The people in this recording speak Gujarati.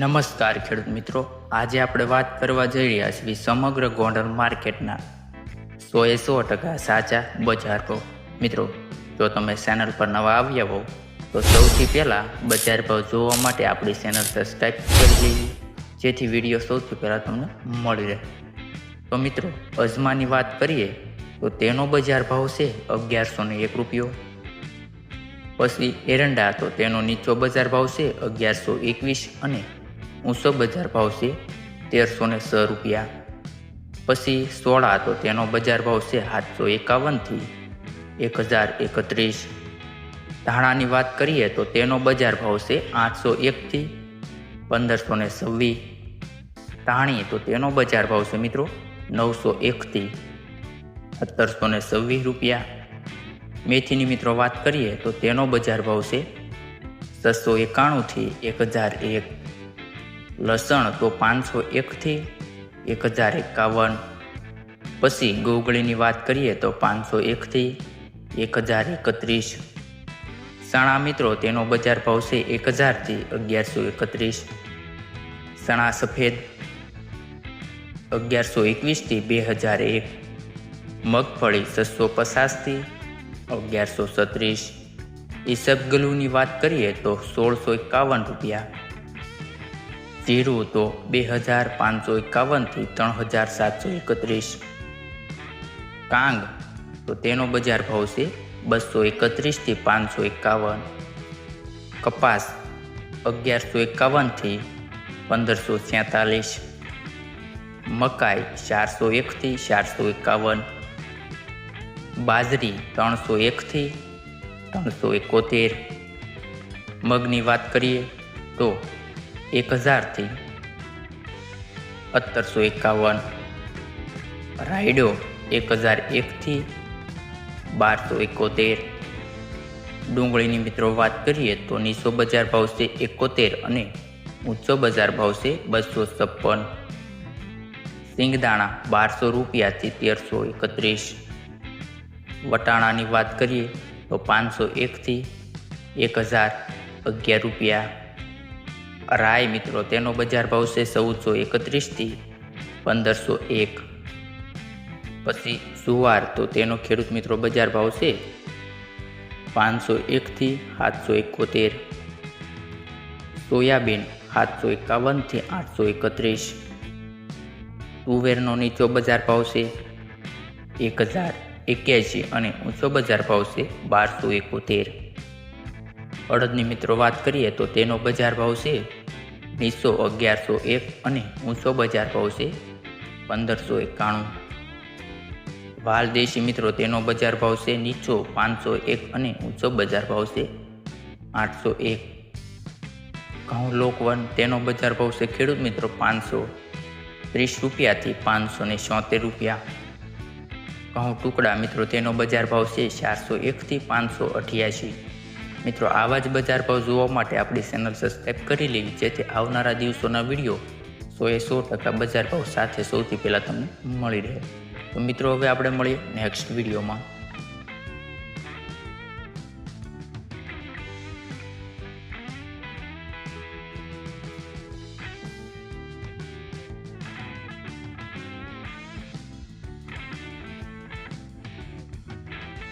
નમસ્કાર ખેડૂત મિત્રો. આજે આપણે વાત કરવા જઈ રહ્યા છીએ સમગ્ર ગોંડલ માર્કેટના સો એ સો ટકા સાચા બજાર ભાવ. મિત્રો, જો તમે ચેનલ પર નવા આવ્યા હો તો સૌથી પહેલાં બજાર ભાવ જોવા માટે આપણી ચેનલ સબસ્ક્રાઈબ કરી લેવી જેથી વીડિયો સૌથી પહેલાં તમને મળી રહે. તો મિત્રો, અજમાની વાત કરીએ, તો તેનો બજાર ભાવ છે અગિયારસો ને એક રૂપિયો. પછી એરંડા, તો તેનો નીચો બજાર ભાવ છે અગિયારસો એકવીસ અને ઊંચો બજાર ભાવ છે તેરસો ને છ રૂપિયા. પછી સોળા તો તેનો બજાર ભાવ છે સાતસો એકાવનથી એક હજાર એકત્રીસ. ધાણાની વાત કરીએ તો તેનો બજાર ભાવ છે આઠસો એકથી પંદરસો ને છવ્વીસ. ધાણી તો તેનો બજાર ભાવ છે મિત્રો નવસો એકથી સત્તરસો ને છવ્વીસ રૂપિયા. મેથીની મિત્રો વાત કરીએ તો તેનો બજાર ભાવ છે છસો એકાણુંથી એક હજાર એક. લસણ તો પાંચસો એકથી એક હજાર એકાવન. પછી ગોગળીની વાત કરીએ તો પાંચસો એકથી એક હજાર એકત્રીસ. ચણા મિત્રો, તેનો બજાર ભાવ છે એક હજારથી અગિયારસો એકત્રીસ. ચણા સફેદ અગિયારસો એકવીસથી બે હજાર એક. મગફળી છસો પચાસથી અગિયારસો છત્રીસ. ઈસબગલુની વાત કરીએ તો સોળસો એકાવન રૂપિયા. જીરું તો બે હજાર પાંચસો એકાવનથી ત્રણ હજાર સાતસો એકત્રીસ. કાંગ તો તેનો બજાર ભાવ છે બસો એકત્રીસથી પાંચસો એકાવન. કપાસ અગિયારસો એકાવનથી પંદરસો છેતાલીસ. મકાઈ ચારસો એકથી ચારસો એકાવન. બાજરી ત્રણસો એકથી ત્રણસો એકોતેર. મગની વાત કરીએ તો એક હજારથી સત્તરસો એકાવન. રાયડો એક હજાર એકથી બારસો એકોતેર. ડુંગળીની મિત્રો વાત કરીએ તો નીચો બજાર ભાવ છે એકોતેર અને ઊંચો બજાર ભાવ છે બસો છપ્પન. સિંગદાણા બારસો રૂપિયાથી તેરસો એકત્રીસ. વટાણાની વાત કરીએ તો પાંચસો એકથી એક હજાર અગિયાર રૂપિયા. રાય મિત્રો, તેનો બજાર ભાવ છે ચૌદસો એકત્રીસથી પંદરસો એક. પછી સુવાર તો તેનો ખેડૂત મિત્રો બજાર ભાવ છે પાંચસો એકથી સાતસો એકોતેર. સોયાબીન સાતસો એકાવનથી આઠસો એકત્રીસ. તુવેરનો નીચો બજાર ભાવ છે એક હજાર એક્યાસી અને ઊંચો બજાર ભાવ છે બારસો એકોતેર. અડદની મિત્રો વાત કરીએ તો તેનો બજાર ભાવ છે બીસો અગિયારસો એક અને ઊંચો બજાર ભાવ છે પંદરસો એકાણું. વાલ દેશી મિત્રો, તેનો બજાર ભાવ છે નીચો પાંચસો એક અને ઊંચો બજાર ભાવ છે આઠસો એક. ઘઉં લોકવન તેનો બજાર ભાવ છે ખેડૂત મિત્રો પાંચસો ત્રીસ રૂપિયાથી પાંચસો ને છોતેર રૂપિયા. ઘઉં ટુકડા મિત્રો, તેનો બજાર ભાવ છે ચારસો એકથી પાંચસો અઠ્યાસી. મિત્રો, આવા જ બજાર ભાવ જોવા માટે આપણી ચેનલ સબસ્ક્રાઈબ કરી લેવી, જેથી આવનારા દિવસોના વીડિયો સો એ સો ટકા બજાર ભાવ સાથે સૌથી પહેલાં તમને મળી રહે. તો મિત્રો, હવે આપણે મળીએ નેક્સ્ટ વિડીયોમાં